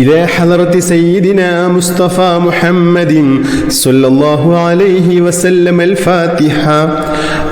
إلى حضرة سيدنا مصطفى محمد صلى الله عليه وسلم الفاتحة.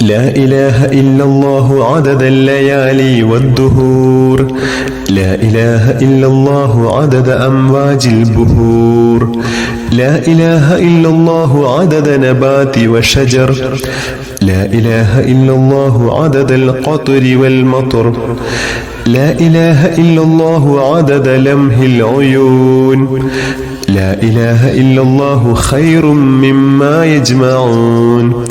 لا إله إلا الله عدد الليالي والدهور. لا إله إلا الله عدد أمواج البهور. لا إله إلا الله عدد نبات وشجر. لا إله إلا الله عدد القطر والمطر. لا إله إلا الله عدد لمه العيون. لا إله إلا الله خير مما يجمعون.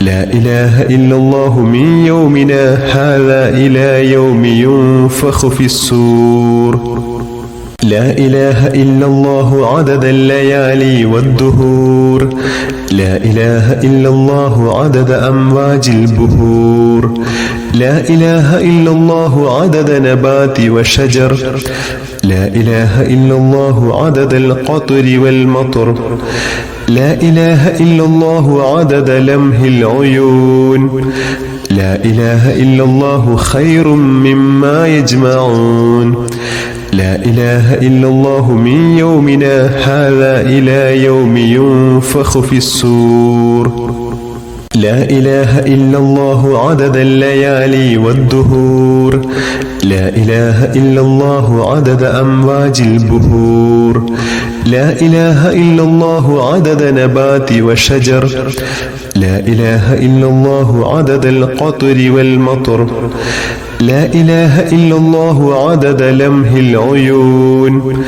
لا إله إلا الله من يومنا هذا إلى يوم ينفخ في السور لا إله إلا الله عدد الليالي والدهور. لا إله إلا الله عدد أمواج البهور. لا إله إلا الله عدد نبات وشجر. لا إله إلا الله عدد القطر والمطر. لا إله إلا الله عدد لمه العيون. لا إله إلا الله خير مما يجمعون. لا إله إلا الله من يومنا هذا إلى يوم ينفخ في السور لا إله إلا الله عدد الليالي والدهور. لا إله إلا الله عدد أمواج البهور. لا إله إلا الله عدد نبات وشجر. لا إله إلا الله عدد القطر والمطر. لا إله إلا الله عدد لمه العيون.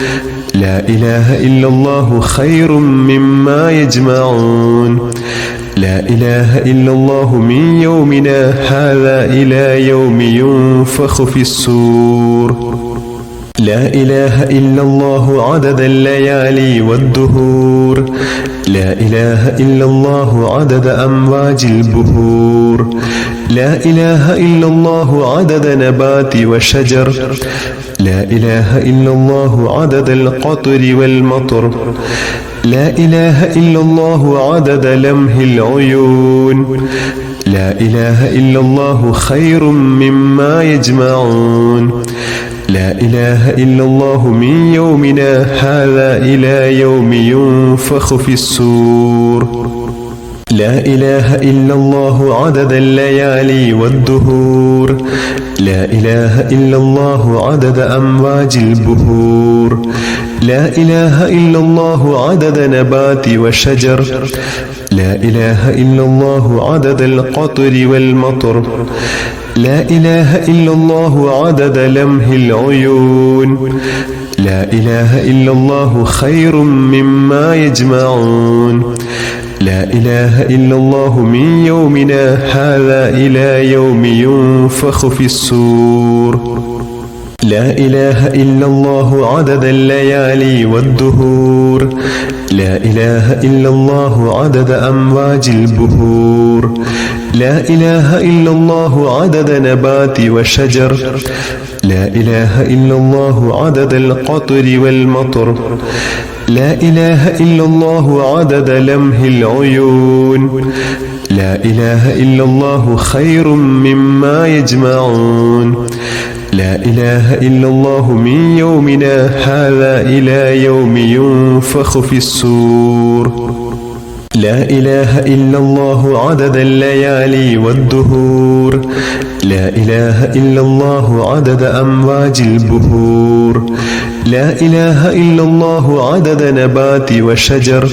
لا إله إلا الله خير مما يجمعون. لا إله إلا الله من يومنا هذا إلى يوم ينفخ في السور لا إله إلا الله عدد الليالي والدهور. لا إله إلا الله عدد أمواج البهور. لا إله إلا الله عدد نبات وشجر. لا إله إلا الله عدد القطر والمطر. لا إله إلا الله عدد لمه العيون. لا إله إلا الله خير مما يجمعون. لا إله إلا الله من يومنا هذا إلى يوم ينفخ في السور لا إله إلا الله عدد الليالي والدهور. لا إله إلا الله عدد أمواج البهور. لا إله إلا الله عدد نبات وشجر. لا إله إلا الله عدد القطر والمطر. لا إله إلا الله عدد لمه العيون. لا إله إلا الله خير مما يجمعون. لا إله إلا الله من يومنا هذا إلى يوم ينفخ في السور لا إله إلا الله عدد الليالي والدهور. لا إله إلا الله عدد أمواج البهور. لا إله إلا الله عدد نبات وشجر. لا إله إلا الله عدد القطر والمطر. لا إله إلا الله عدد لمه العيون. لا إله إلا الله خير مما يجمعون. لا إله إلا الله من يومنا هذا إلى يوم ينفخ في السور لا إله إلا الله عدد الليالي والدهور. لا إله إلا الله عدد أمواج البهور. لا إله إلا الله عدد نبات وشجر.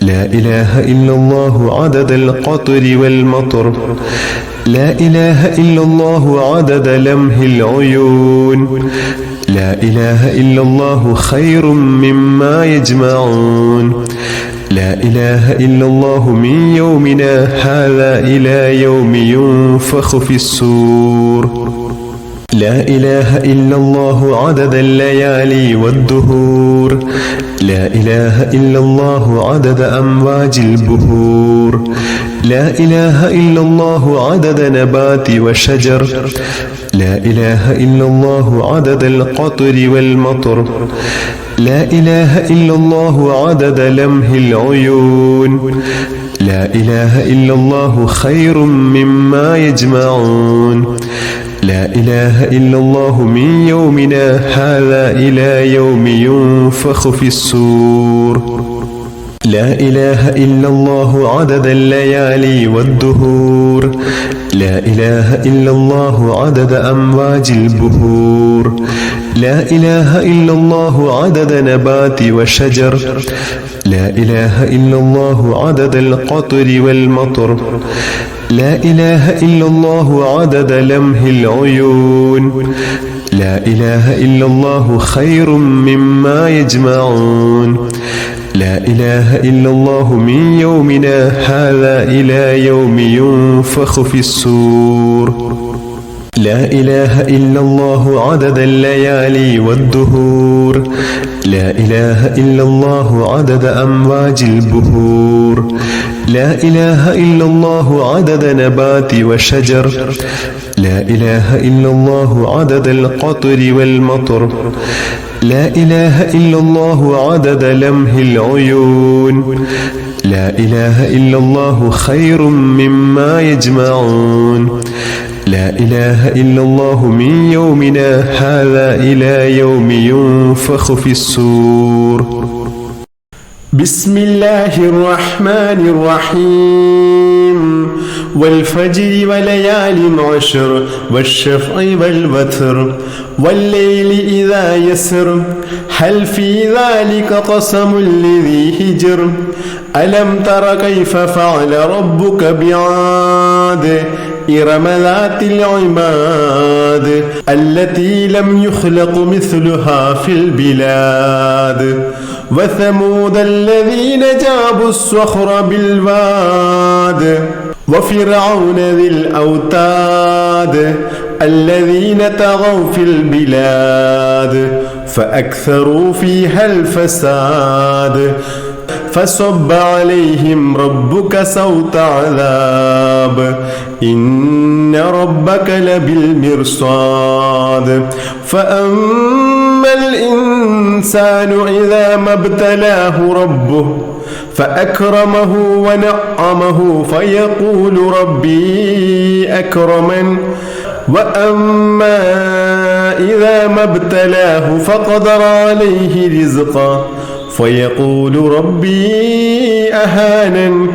لا إله إلا الله عدد القطر والمطر. لا إله إلا الله عدد لمه العيون. لا إله إلا الله خير مما يجمعون. لا إله إلا الله من يومنا هذا إلى يوم ينفخ في السور لا إله إلا الله عدد الليالي والدهور. لا إله إلا الله عدد أمواج البهور. لا إله إلا الله عدد نبات وشجر. لا إله إلا الله عدد القطر والمطر. لا إله إلا الله عدد لمه العيون. لا إله إلا الله خير مما يجمعون. لا إله إلا الله من يومنا هذا إلى يوم ينفخ في السور لا إله إلا الله عدد الليالي والدهور. لا إله إلا الله عدد أمواج البهور. لا إله إلا الله عدد نبات وشجر. لا إله إلا الله عدد القطر والمطر. لا إله إلا الله عدد لمه العيون. لا إله إلا الله خير مما يجمعون. لا إله إلا الله من يومنا هذا إلى يوم ينفخ في السور لا إله إلا الله عدد الليالي والدهور. لا إله إلا الله عدد أمواج البهور. لا إله إلا الله عدد نبات وشجر. لا إله إلا الله عدد القطر والمطر. لا إله إلا الله عدد لمه العيون. لا إله إلا الله خير مما يجمعون. لا إله إلا الله من يومنا هذا إلى يوم ينفخ في السور بسم الله الرحمن الرحيم. والفجر وليال عشر والشفع والوتر والليل إذا يسر. هل في ذلك قسم لذي هجر؟ ألم تر كيف فعل ربك بعاد؟ إرم ذات العماد التي لم يخلق مثلها في البلاد. وثمود الذين جابوا الصخر بالواد. وفرعون ذي الأوتاد الذين طغوا في البلاد. فأكثروا فيها الفساد. فصب عليهم ربك صوت عذاب. إن ربك لبالمرصاد. فأما الإنسان إذا ما ابتلاه ربه فأكرمه ونعمه فيقول ربي أكرمن. وأما إذا ما ابتلاه فقدر عليه رزقا فيقول ربي أهانا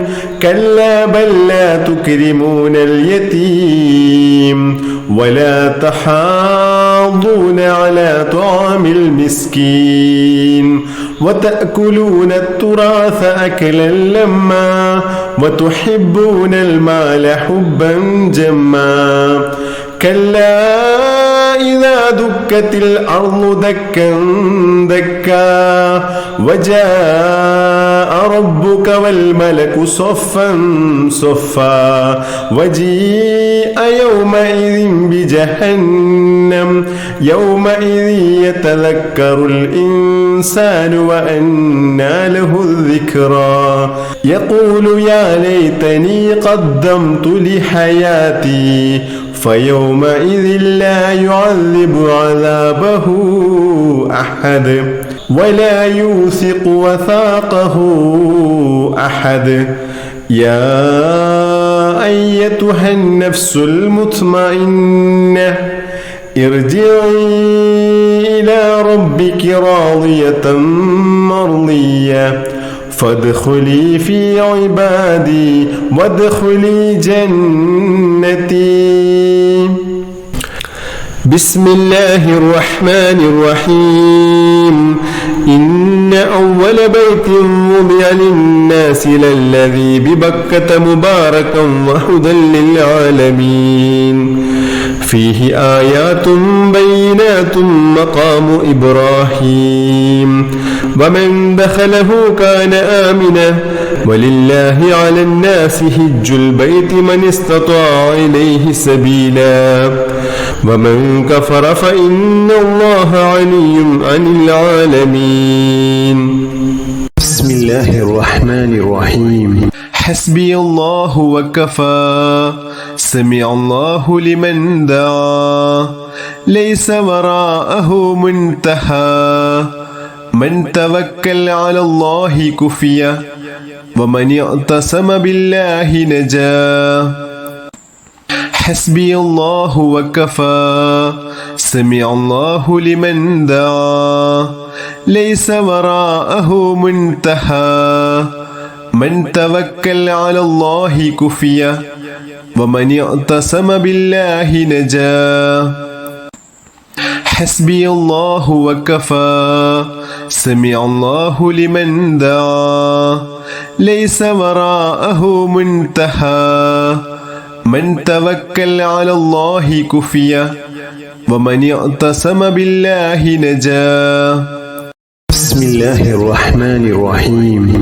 كلا بل لا تكرمون اليتيم ولا تحاضون على طعام المسكين وتأكلون التراث أكلا لما وتحبون المال حبا جما كلا إذا دكت الأرض دكا دكا وجاء ربك والملك صفا صفا وجيء يومئذ بجهنم يومئذ يتذكر الإنسان وأنى له الذكرى يقول يا ليتني قدمت لحياتي فيومئذ لا يعذب عذابه أحد ولا يوثق وثاقه أحد. يا أيتها النفس المطمئنة ارجعي إلى ربك راضية مرضية. فادخلي في عبادي وادخلي جنتي. بسم الله الرحمن الرحيم. إن أول بيت وضع للناس للذي ببكة مباركا وهدى للعالمين. فيه آيات بينات مقام إبراهيم. ومن دخله كان آمنا ولله على الناس هج البيت من استطاع إليه سبيلا. ومن كفر فإن الله غني عن العالمين. بسم الله الرحمن الرحيم. حسبي الله وكفى. سمع الله لمن دعا. ليس وراءه منتهى. من توكل على الله كفي. ومن اعتصم بالله نجا. حسبي الله وكفى. سمع الله لمن دعا. ليس وراءه منتهى. من توكل على الله كفي ومن اعتصم بالله نجا. حسبي الله وكفى سمع الله لمن دعا. ليس وراءه منتهى. من توكل على الله كفي ومن اعتصم بالله نجا. بسم الله الرحمن الرحيم.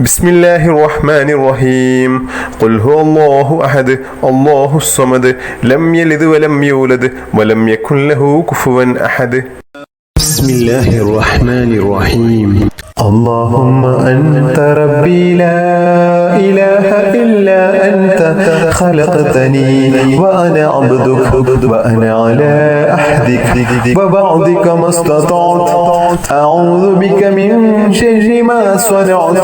بسم الله الرحمن الرحيم قل هو الله أحد الله الصمد لم يلد ولم يولد ولم يكن له كفوا أحد بسم الله الرحمن الرحيم اللهم أنت ربي لا إله إلا أنت خلقتني وأنا عبدك وأنا على عهدك وبعدك ما استطعت. أعوذ بك من شر ما صنعت.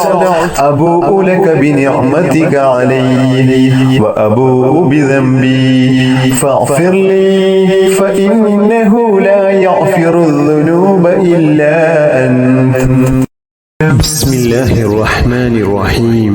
أبوء لك بنعمتك علي وأبوء بذنبي. فاغفر لي فإنه لا يغفر الذنوب إلا أنت. بسم الله الرحمن الرحيم.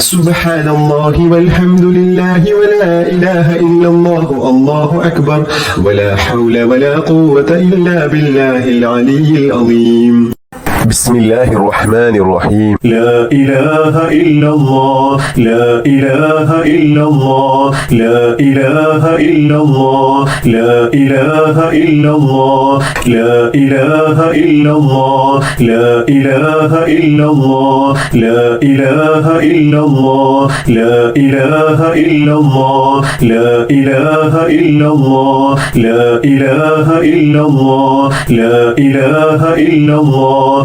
سبحان الله والحمد لله ولا إله إلا الله الله أكبر ولا حول ولا قوة إلا بالله العلي العظيم. بسم الله الرحمن الرحيم لا إله إلا الله لا إله إلا الله لا إله إلا الله لا إله إلا الله لا إله إلا الله لا إله إلا الله لا إله إلا الله لا إله إلا الله لا إله إلا الله لا إله إلا الله لا إله إلا الله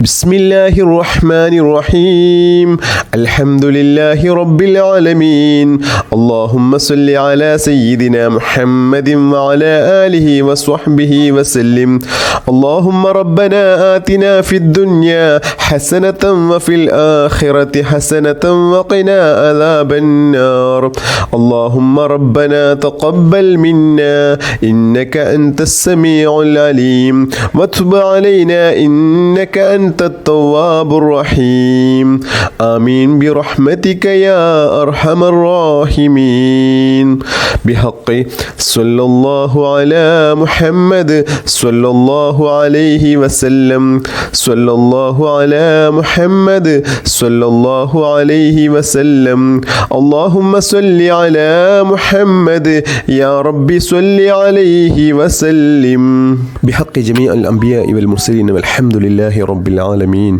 بسم الله الرحمن الرحيم الحمد لله رب العالمين اللهم صل على سيدنا محمد وعلى آله وصحبه وسلم اللهم ربنا آتنا في الدنيا حسنة وفي الآخرة حسنة وقنا عذاب النار اللهم ربنا تقبل منا إنك أنت السميع العليم وتب علينا إنك أنت التواب الرحيم. آمين برحمتك يا أرحم الراحمين. بحق صلى الله على محمد صلى الله عليه وسلم. صلى الله على محمد صلى الله عليه وسلم. اللهم صل على محمد يا رب صل عليه وسلم. بحق جميع الأنبياء والمرسلين والحمد لله رب العالمين